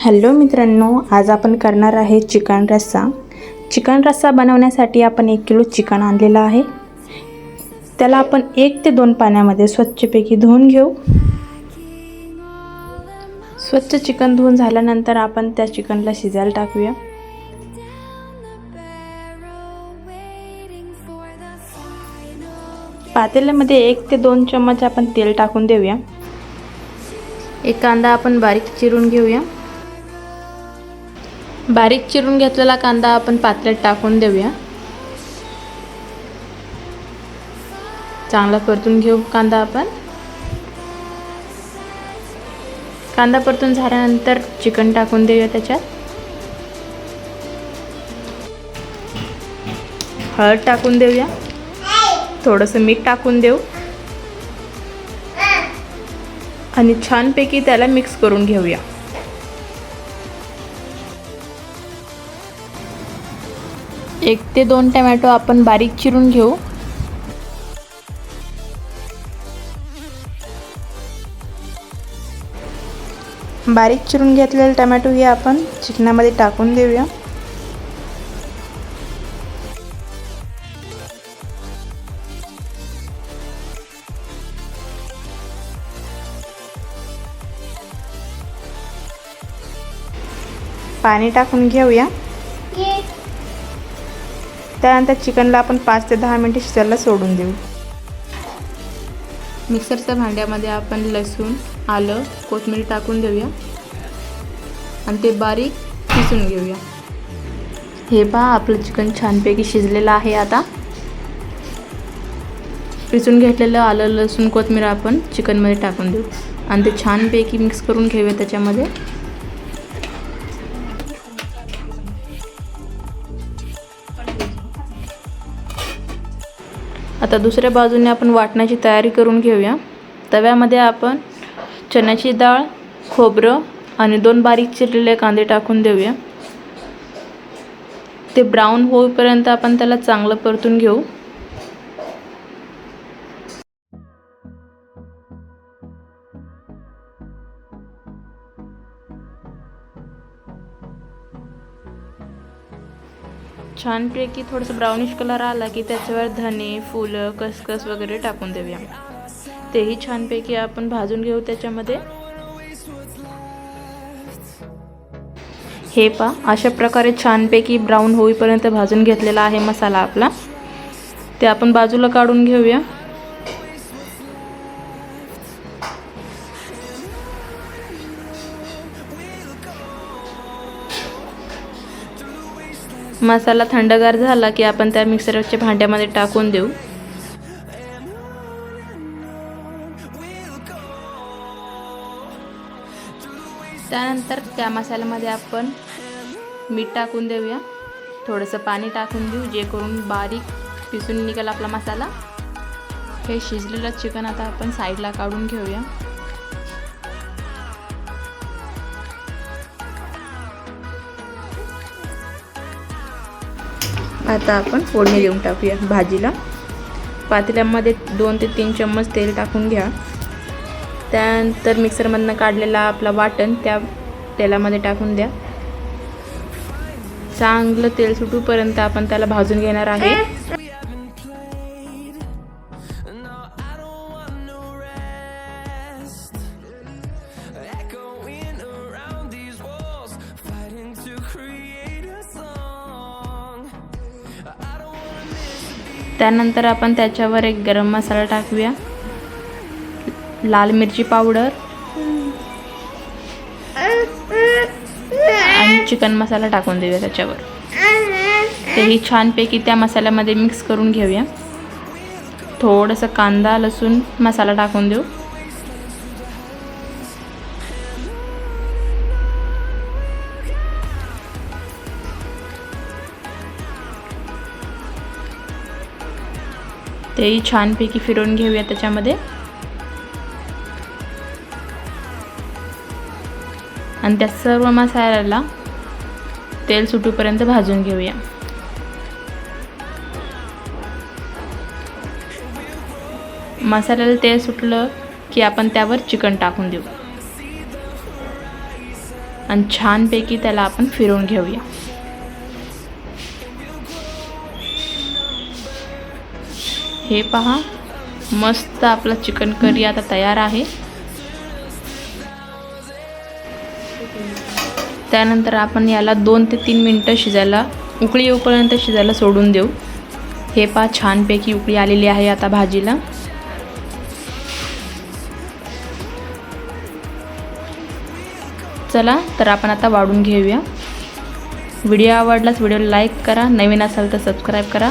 Hello मित्रांनो आज आपण करणार आहे चिकन रस्सा. चिकन रस्सा बनवण्यासाठी आपण एक किलो चिकन आणलेलं आहे. त्याला आपण एक ते दोन पाण्यामध्ये स्वच्छपैकी धुवून घेऊ. स्वच्छ चिकन धुवून झाल्यानंतर आपण त्या चिकनला शिजायला टाकूया. पातेल्यामध्ये एक ते दोन चम्मच आपण तेल टाकून देऊया. एक कांदा आपण बारीक चिरून घेऊया. बारीक चिरून घेतलेला कांदा आपण पात्र्यात टाकून देऊया. चांगला परतून घेऊ कांदा आपण. कांदा परतून झाल्यानंतर चिकन टाकून देऊया त्याच्यात. हळद टाकून देऊया. थोडंसं मीठ टाकून देऊ. आणि छानपैकी त्याला मिक्स करून घेऊया. एक ते दोन टमॅटो आपण बारीक चिरून घेऊ. बारीक चिरून घेतलेले टमॅटो हे आपण चिकनामध्ये टाकून देऊया. पाणी टाकून घेऊया. त्यानंतर चिकनला आपण पाच ते दहा मिनटे शिजायला सोडून देऊ. मिक्सरच्या भांड्यामध्ये आपण लसूण आलं कोथिंबीर टाकून देऊया. आणि ते बारीक पिसून घेऊया. हे पहा आपलं चिकन छानपैकी शिजलेलं आहे आता. पिसून घेतलेलं आलं लसूण कोथिंबीर आपण चिकनमध्ये टाकून देऊ. आणि ते छानपैकी मिक्स करून घेऊया त्याच्यामध्ये. आता दुसऱ्या बाजूने आपण वाटण्याची तयारी करून घेऊया. तव्यामध्ये आपण चण्याची डाळ खोबरं आणि दोन बारीक चिरलेले कांदे टाकून देऊया. ते ब्राऊन होईपर्यंत आपण त्याला चांगलं परतून घेऊ. छानपैकी थोडंसं ब्राउनिश कलर आला की त्याच्यावर धने फुलं खसखस वगैरे टाकून देऊया. तेही छानपैकी आपण भाजून घेऊ त्याच्यामध्ये. हे पा अशा प्रकारे छानपैकी ब्राऊन होईपर्यंत भाजून घेतलेला आहे मसाला आपला. ते आपण बाजूला काढून घेऊया. मसाला थंडगार झाला की आपण त्या मिक्सरच्या भांड्यामध्ये टाकून देऊ. त्यानंतर त्या मसाल्यामध्ये आपण मीठ टाकून देऊया. थोडंसं पाणी टाकून देऊ जे करून बारीक पिसून निघेल आपला मसाला. हे शिजलेलं चिकन आता आपण साईडला काढून घेऊया. आता आपण फोडणी देऊन टाकूया भाजीला. पातेल्यामध्ये दोन ते तीन चम्मच तेल टाकून घ्या. त्यानंतर मिक्सरमधनं काढलेला आपला वाटण त्या तेलामध्ये टाकून द्या. चांगलं तेल सुटूपर्यंत आपण त्याला भाजून घेणार आहे. त्यानंतर आपण त्याच्यावर एक गरम मसाला टाकूया. लाल मिरची पावडर. आणि चिकन मसाला टाकून देऊया त्याच्यावर. तेही छानपैकी त्या मसाल्यामध्ये मिक्स करून घेऊया. थोडंसं कांदा लसूण मसाला टाकून देऊ. तेही छानपैकी फिरवून घेऊया त्याच्यामध्ये. आणि त्या सर्व मसाल्याला तेल सुटूपर्यंत भाजून घेऊया. मसाल्याला तेल सुटलं की आपण त्यावर चिकन टाकून देऊ. आणि छानपैकी त्याला आपण फिरवून घेऊया. हे पहा. मस्त आपला चिकन करी आता तयार आहे. त्यानंतर आपण याला दोन ते तीन मिनटं शिजायला उकळी येऊपर्यंत शिजायला सोडून देऊ. हे पहा छानपैकी उकळी आलेली आहे आता भाजीला. चला तर आपण आता वाढून घेऊया. व्हिडिओ आवडलाच व्हिडिओ लाईक करा. नवीन असाल तर सबस्क्राईब करा.